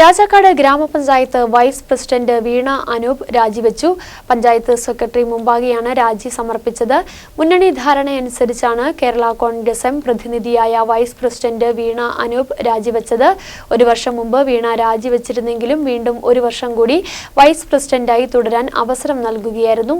രാജാക്കാട് ഗ്രാമപഞ്ചായത്ത് vice president Veena Anoop രാജിവെച്ചു. Panchayat secretary മുമ്പാകെയാണ് രാജി സമർപ്പിച്ചത്. മുന്നണി ധാരണയനുസരിച്ചാണ് കേരള കോൺഗ്രസ് എം പ്രതിനിധിയായ വൈസ് പ്രസിഡന്റ് വീണ അനൂപ് രാജിവെച്ചത്. ഒരു വർഷം മുമ്പ് വീണ രാജിവെച്ചിരുന്നെങ്കിലും വീണ്ടും ഒരു വർഷം കൂടി വൈസ് പ്രസിഡന്റായി തുടരാൻ അവസരം നൽകുകയായിരുന്നു.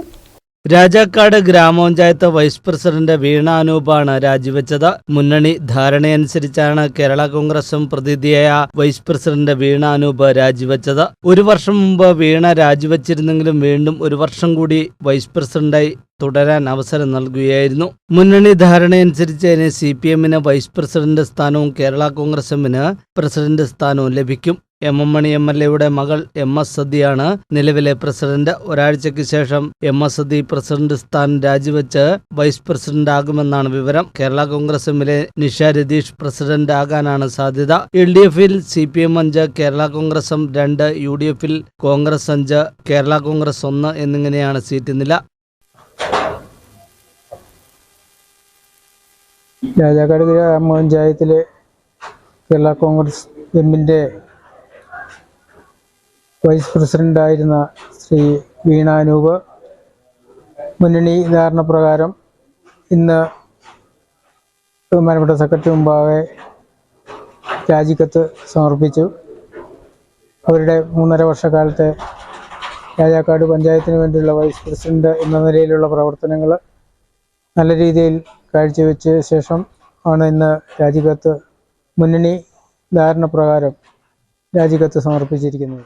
രാജാക്കാട് ഗ്രാമപഞ്ചായത്ത് വൈസ് പ്രസിഡന്റ് വീണ അനൂപാണ് രാജിവെച്ചത്. മുന്നണി ധാരണയനുസരിച്ചാണ് കേരള കോൺഗ്രസും പ്രതിനിധിയായ വൈസ് പ്രസിഡന്റ് വീണ അനൂപ് രാജിവെച്ചത്. ഒരു വർഷം മുമ്പ് വീണ രാജിവെച്ചിരുന്നെങ്കിലും വീണ്ടും ഒരു വർഷം കൂടി വൈസ് പ്രസിഡന്റായി തുടരാൻ അവസരം നൽകുകയായിരുന്നു. മുന്നണി ധാരണയനുസരിച്ച് സി പി എമ്മിന് വൈസ് പ്രസിഡന്റ് സ്ഥാനവും കേരള കോൺഗ്രസ് എമ്മിന് പ്രസിഡന്റ് സ്ഥാനവും ലഭിക്കും. M M Mani M L എയുടെ മകൾ എം എസ് സതിയാണ് നിലവിലെ പ്രസിഡന്റ്. ഒരാഴ്ചയ്ക്ക് ശേഷം എം എസ് സതി പ്രസിഡന്റ് സ്ഥാനം രാജിവെച്ച് വൈസ് പ്രസിഡന്റ് ആകുമെന്നാണ് വിവരം. കേരള കോൺഗ്രസ് എമ്മിലെ നിഷ രതീഷ് പ്രസിഡന്റ് ആകാനാണ് സാധ്യത. എൽ ഡി എഫിൽ സി പി എം അഞ്ച് കേരള കോൺഗ്രസും രണ്ട് യു ഡി എഫിൽ കോൺഗ്രസ് അഞ്ച് കേരള കോൺഗ്രസ് ഒന്ന് എന്നിങ്ങനെയാണ് സീറ്റ് നില. രാജാക്കാട് ഗ്രാമപഞ്ചായത്തിലെ കേരള കോൺഗ്രസ് എമ്മിന്റെ വൈസ് പ്രസിഡന്റായിരുന്ന ശ്രീ വീണാനൂപ് മുന്നണി ധാരണ പ്രകാരം ഇന്ന് ബഹുമാനപ്പെട്ട സെക്രട്ടറി മുമ്പാകെ രാജിക്കത്ത് സമർപ്പിച്ചു. അവരുടെ മൂന്നര വർഷക്കാലത്തെ രാജാക്കാട് പഞ്ചായത്തിന് വേണ്ടിയുള്ള വൈസ് പ്രസിഡന്റ് എന്ന നിലയിലുള്ള പ്രവർത്തനങ്ങൾ നല്ല രീതിയിൽ കാഴ്ചവെച്ച ശേഷം ആണ് ഇന്ന് രാജിക്കത്ത് മുന്നണി ധാരണ പ്രകാരം രാജിക്കത്ത് സമർപ്പിച്ചിരിക്കുന്നത്.